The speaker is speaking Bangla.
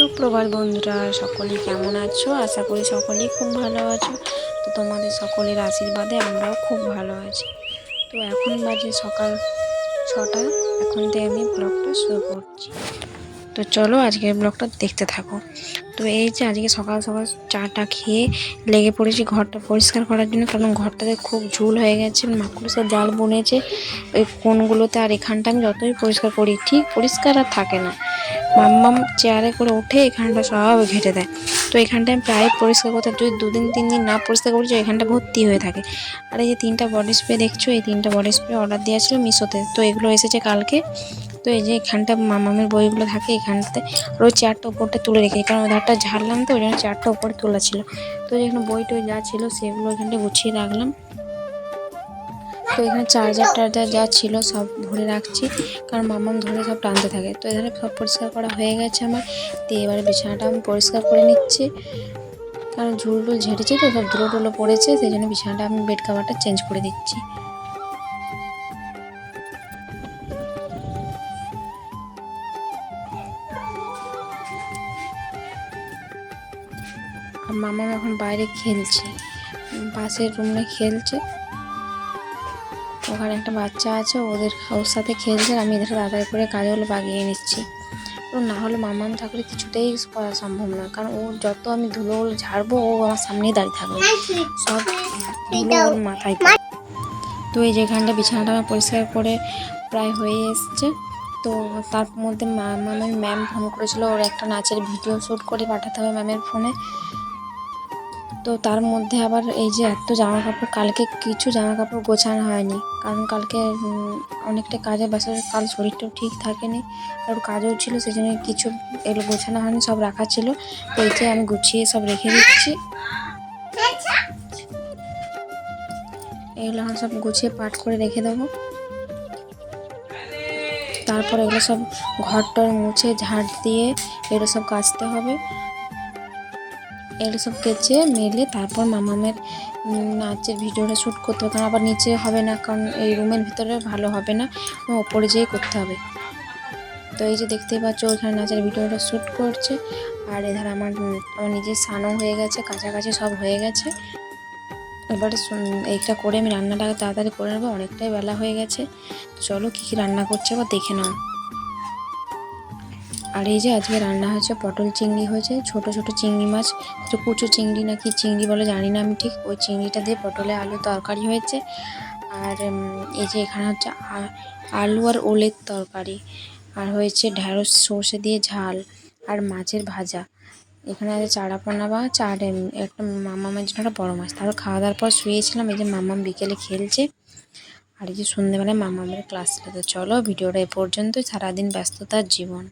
সুপ্রভাত বন্ধুরা, সকলে কেমন আছো? আশা করি সকলেই খুব ভালো আছো। তো তোমাদের সকলের আশীর্বাদে আমরাও খুব ভালো আছি। তো এখন বাজে সকাল ছটা, এখন থেকে আমি ব্লগটা শুরু করছি। তো চলো আজকের ব্লগটা দেখতে থাকো। তো এই যে আজকে সকাল সকাল চাটা খেয়ে লেগে পড়েছি, ঘরটা পরিষ্কার করার জন্য, কারণ ঘরটাতে খুব ঝুল হয়ে গেছে, মাকুড়সা জাল বনেছে। ওই কোনগুলোতে আর এখানটা আমি যতই পরিষ্কার করি, ঠিক পরিষ্কার আর থাকে না। মাম্মাম চেয়ারে করে উঠে এখানটা সব ঘেটে দেয়। তো এখানটা আমি প্রায় পরিষ্কার করতে যদি দুদিন, তিন দিন না পরিষ্কার করছি এখানটা ভর্তি হয়ে থাকে। আর এই যে তিনটা বডি স্প্রে দেখছ, এই তিনটা বডি স্প্রে অর্ডার দেওয়া ছিল মিশোতে। তো এগুলো এসেছে কালকে। তো এই যে এখানটা মামামের বইগুলো থাকে, এখানটাতে আর ওই চেয়ারটা উপরটা তুলে রেখে কারণ ওই ধারটা ঝাড়লাম তো, ওই জন্য চেয়ারটা উপরে তোলা ছিল। তো এখানে বই টই যা ছিল সেগুলো এখানটা গুছিয়ে রাখলাম। তো এখানে চার্জার টার্জার যা ছিল সব ভরে রাখছি। কারণ মামাম ধরে সব টানতে থাকে। তো এখানে সব পরিষ্কার করা হয়ে গেছে আমার। তো এবারে বিছানাটা আমি পরিষ্কার করে নিচ্ছি। কারণ ঝুল টুল ঝেড়েছে তো, সব ধুলো টুলো পড়েছে, সেই জন্য বিছানাটা আমি বেড কাভারটা চেঞ্জ করে দিচ্ছি। মামা এখন বাইরে খেলছে। পাশের রুমে খেলছে। ওখানে একটা বাচ্চা আছে, ওদের ওর সাথে খেলছে, আমি এদের তাড়াতাড়ি করে কাজে কাজগুলো বাগিয়ে নিচ্ছি। না হলে মামাম থাকলে কিছুতেই করা সম্ভব না, কারণ ও যত আমি ধুলোগুলো ঝাড়বো, ও আমার সামনেই দাঁড়িয়ে থাকবে। সব ধুলো ওর মাথায় তো এই যেখানটা বিছানাটা আমার পরিষ্কার করে প্রায় হয়ে এসছে। তো তার মধ্যে মামামের ম্যাম ফোন করেছিল, ওর একটা নাচের ভিডিও শ্যুট করে পাঠাতে হবে ম্যামের ফোনে। তো তার মধ্যে আবার এই যে এত জামা কাপড় কালকে কিছু জামা কাপড় গোছানো হয়নি। কারণ কালকে অনেকটা কাজে ব্যস্ত, কাল শরীরটাও ঠিক থাকেনি। আর কাজও ছিল সেই জন্য কিছু এগুলো গোছানো হয়নি, সব রাখা ছিল। তো এই যে আমি গুছিয়ে সব রেখে দিচ্ছি। এগুলো সব গুছিয়ে পাট করে রেখে দেবো। তারপর এগুলো সব ঘর টর মুছে ঝাড় দিয়ে এগুলো সব কাচতে হবে। এগুলো সব কেচে, মেলে তারপর মামামের নাচের ভিডিওটা শ্যুট করতে হবে। কারণ আবার নিচে হবে না, কারণ এই রুমের ভিতরে ভালো হবে না ওপরে যেয়ে করতে হবে। তো এই যে দেখতেই পাচ্ছ ওইখানে নাচের ভিডিওটা শ্যুট করছে। আর এধার আমার আমার নিজের স্নানও হয়ে গেছে, কাছাকাছি সব হয়ে গেছে। এবার এইটা করে আমি রান্নাটা তাড়াতাড়ি করে নেব, অনেকটাই বেলা হয়ে গেছে। চলো কী কী রান্না করছে আবার দেখে নাও। আর এই যে আজকে রান্না হয়েছে পটল চিংড়ি হয়েছে, ছোট ছোট চিংড়ি মাছ কুচো চিংড়ি নাকি চিংড়ি বলে জানি না আমি ঠিক, ওই চিংড়িটা দিয়ে পটলে আলু তরকারি হয়েছে। আর এই যে এখানে হচ্ছে আলু আর ওলের তরকারি, আর হয়েছে ঢ্যাঁড়স সর্ষে দিয়ে ঝাল, আর মাছের ভাজা। এখানে আছে চারাপোনা বা চার একটা মামামের জন্য একটা বড়ো মাছ, তারপর খাওয়া দাওয়ার পর শুয়েছিলাম, এই যে মামাম বিকেলে খেলছে। আর এই যে সন্ধ্যেবেলায় মামামের ক্লাস তো চলো ভিডিওটা এ পর্যন্তই, সারাদিন ব্যস্ততার জীবন।